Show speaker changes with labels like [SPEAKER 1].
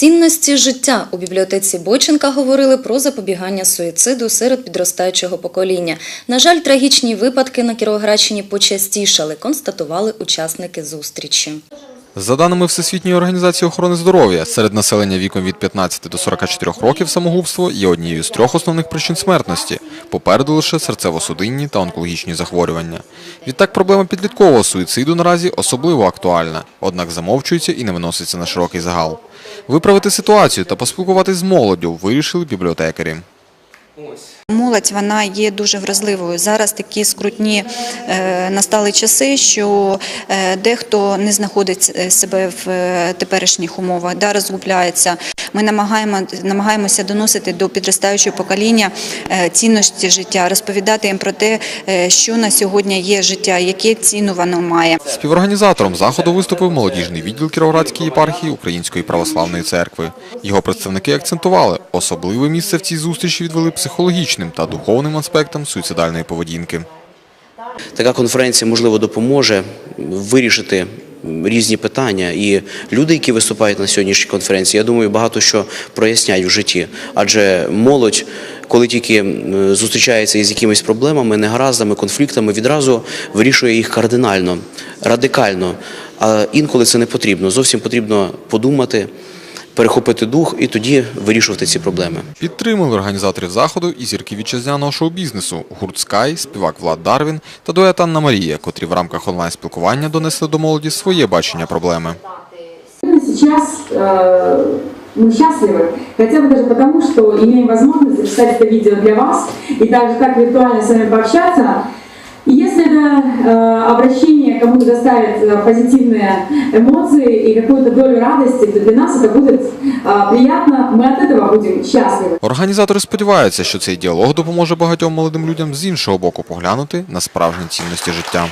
[SPEAKER 1] Цінності життя у бібліотеці Боченка говорили про запобігання суїциду серед підростаючого покоління. На жаль, трагічні випадки на Кіровоградщині почастішали, констатували учасники зустрічі.
[SPEAKER 2] За даними Всесвітньої організації охорони здоров'я, серед населення віком від 15 до 44 років самогубство є однією з трьох основних причин смертності. Попереду лише серцево-судинні та онкологічні захворювання. Відтак проблема підліткового суїциду наразі особливо актуальна, однак замовчується і не виноситься на широкий загал. Виправити ситуацію та поспілкуватись з молоддю вирішили бібліотекарі.
[SPEAKER 3] Молодь вона є дуже вразливою. Зараз такі скрутні е, настали часи, що е, дехто не знаходить е, себе в теперішніх умовах, да, розгубляється. Ми намагаємо, намагаємося доносити до підростаючого покоління е, цінності життя, розповідати їм про те, е, що на сьогодні є життя, яке ціну воно має.
[SPEAKER 2] Співорганізатором заходу виступив молодіжний відділ Кіровоградської єпархії Української православної церкви. Його представники акцентували, особливе місце в цій зустрічі відвели психологічним та духовним аспектам суїцидальної поведінки.
[SPEAKER 4] Така конференція можливо допоможе вирішити різні питання. І люди, які виступають на сьогоднішній конференції, я думаю, багато що проясняють в житті. Адже молодь, коли тільки зустрічається із якимись проблемами, негараздами, конфліктами, відразу вирішує їх кардинально, радикально. А інколи це не потрібно. Зовсім потрібно подумати, перехопити дух і тоді вирішувати ці проблеми.
[SPEAKER 2] Підтримали організаторів заходу і зірки вітчизняного шоу-бізнесу гурт Скай, співак Влад Дарвін та дует Анна Марія, котрі в рамках онлайн-спілкування донесли до молоді своє бачення проблеми.
[SPEAKER 5] Сейчас э, мы счастливы, хотя бы даже потому, что имеем возможность записать это видео для вас и также так виртуально с вами пообщаться. И если это э, обращение кому-то доставит э, позитивные эмоции и какую-то долю радости, то для нас это будет э, приятно, мы от этого будем счастливы.
[SPEAKER 2] Організатори сподіваються, що цей діалог допоможе багатьом молодим людям з іншого боку поглянути на справжні цінності життя.